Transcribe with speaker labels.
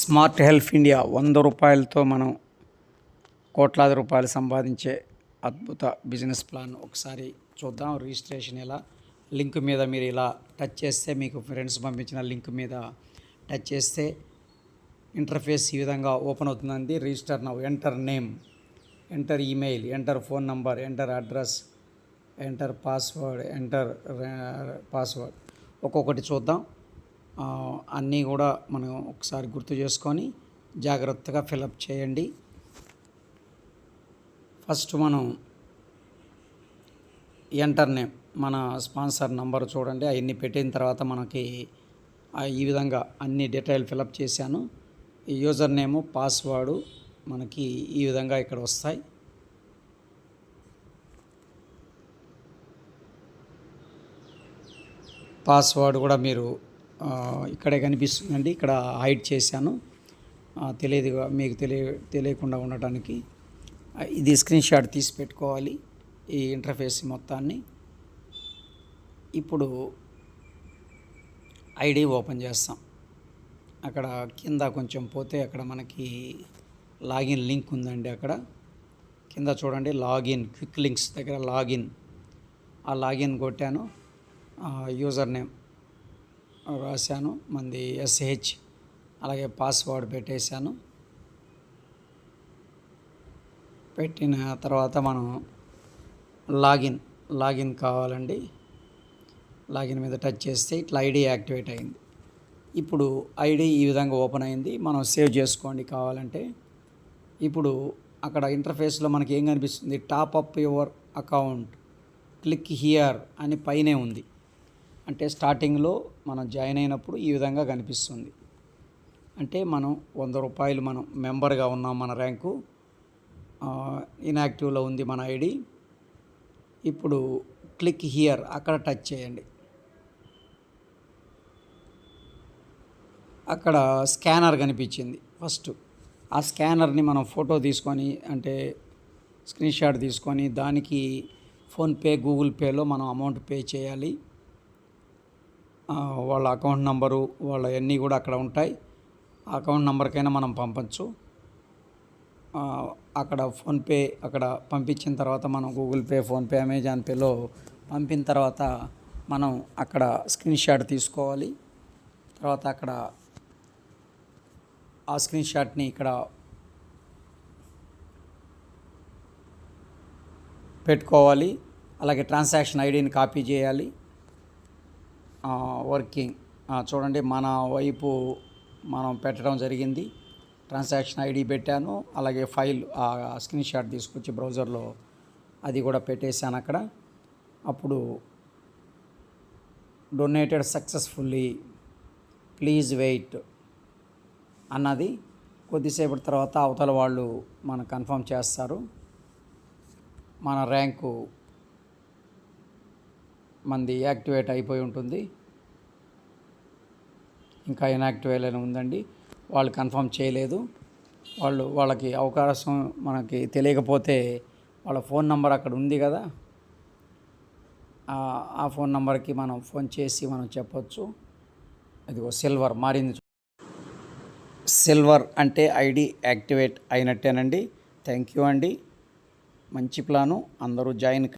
Speaker 1: Smart health India వంద రూపాయలతో మనం కోట్లాది రూపాయలు సంపాదించే అద్భుత బిజినెస్ ప్లాన్ ఒకసారి చూద్దాం. రిజిస్ట్రేషన్ ఎలా? లింక్ మీద మీరు ఇలా టచ్ చేస్తే మీకు ఫ్రెండ్స్ పంపించిన లింక్ మీద టచ్ చేస్తే ఇంటర్ఫేస్ ఈ విధంగా ఓపెన్ అవుతుందండి. Register now enter name enter email enter phone number enter address enter password enter password. ఒక్కొక్కటి చూద్దాం. అన్నీ కూడా మనం ఒకసారి గుర్తు చేసుకొని జాగ్రత్తగా ఫిలప్ చేయండి. ఫస్ట్ మనం ఎంటర్ నేమ్ మన స్పాన్సర్ నంబర్ చూడండి. అవన్నీ పెట్టిన తర్వాత మనకి ఈ విధంగా అన్ని డీటెయిల్ ఫిలప్ చేశాను. ఈ యూజర్ నేము పాస్వర్డ్ మనకి ఈ విధంగా ఇక్కడ వస్తాయి. పాస్వర్డ్ కూడా మీరు ఇక్కడే కనిపిస్తుందండి. ఇక్కడ హైడ్ చేశాను. తెలియదు మీకు తెలియ తెలియకుండా ఉండటానికి. ఇది స్క్రీన్ షాట్ తీసి పెట్టుకోవాలి ఈ ఇంటర్ఫేస్ మొత్తాన్ని. ఇప్పుడు ఐడి ఓపెన్ చేస్తాం. అక్కడ కింద కొంచెం పోతే అక్కడ మనకి లాగిన్ లింక్ ఉందండి అక్కడ. కింద చూడండి లాగిన్ క్విక్ లింక్స్ దగ్గర లాగిన్. ఆ లాగిన్ కొట్టాను. User name. రాశాను. మంది ఎస్హెచ్ అలాగే పాస్వర్డ్ పెట్టేశాను. పెట్టిన తర్వాత మనం లాగిన్ లాగిన్ కావాలండి. లాగిన్ మీద టచ్ చేస్తే ఇట్లా ఐడి యాక్టివేట్ అయింది. ఇప్పుడు ఐడి ఈ విధంగా ఓపెన్ అయింది. మనం సేవ్ చేసుకోండి కావాలంటే. ఇప్పుడు అక్కడ ఇంటర్ఫేస్లో మనకి ఏం కనిపిస్తుంది? Top up your account. Click here అని పైనే ఉంది. అంటే స్టార్టింగ్లో మనం జాయిన్ అయినప్పుడు ఈ విధంగా కనిపిస్తుంది. అంటే మనం వంద రూపాయలు మనం మెంబర్గా ఉన్నాం మన ర్యాంకు. ఇన్యాక్టివ్లో ఉంది మన ఐడి ఇప్పుడు క్లిక్ హియర్ అక్కడ టచ్ చేయండి. అక్కడ స్కానర్ కనిపించింది ఫస్ట్. ఆ స్కానర్ని మనం ఫోటో తీసుకొని అంటే స్క్రీన్షాట్ తీసుకొని దానికి ఫోన్పే గూగుల్ పేలో మనం అమౌంట్ పే చేయాలి. వాళ్ళ అకౌంట్ నంబరు వాళ్ళ అన్నీ కూడా అక్కడ ఉంటాయి. ఆ అకౌంట్ నంబర్కైనా మనం పంపచ్చు. అక్కడ ఫోన్పే అక్కడ పంపించిన తర్వాత మనం గూగుల్ పే ఫోన్పే అమెజాన్ పేలో పంపిన తర్వాత మనం అక్కడ స్క్రీన్ షాట్ తీసుకోవాలి. తర్వాత అక్కడ ఆ స్క్రీన్ షాట్ని ఇక్కడ పెట్టుకోవాలి. అలాగే ట్రాన్సాక్షన్ ఐడిని కాపీ చేయాలి. వర్కింగ్. చూడండి మన వైపు మనం పెట్టడం జరిగింది. ట్రాన్సాక్షన్ ఐడి పెట్టాను అలాగే ఫైల్ ఆ స్క్రీన్ షాట్ తీసుకొచ్చి బ్రౌజర్లో అది కూడా పెట్టేశాను అక్కడ. అప్పుడు డొనేటెడ్ సక్సెస్ఫుల్లీ ప్లీజ్ వెయిట్ అన్నది కొద్దిసేపటి తర్వాత అవతల వాళ్ళు మన కన్ఫర్మ్ చేస్తారు. మన ర్యాంకు మంది యాక్టివేట్ అయిపోయి ఉంటుంది. ఇంకా ఇన్యాక్టివేట్ అని ఉందండి. వాళ్ళు కన్ఫర్మ్ చేయలేదు. వాళ్ళు వాళ్ళకి అవకాశం మనకి తెలియకపోతే వాళ్ళ ఫోన్ నెంబర్ అక్కడ ఉంది కదా. ఆ- ఫోన్ నెంబర్కి మనం ఫోన్ చేసి మనం చెప్పొచ్చు. అదిగో సిల్వర్ మారింది సిల్వర్ అంటే ఐడి యాక్టివేట్ అయినట్టేనండి. థ్యాంక్ యూ అండి. మంచి ప్లాను అందరూ జాయిన్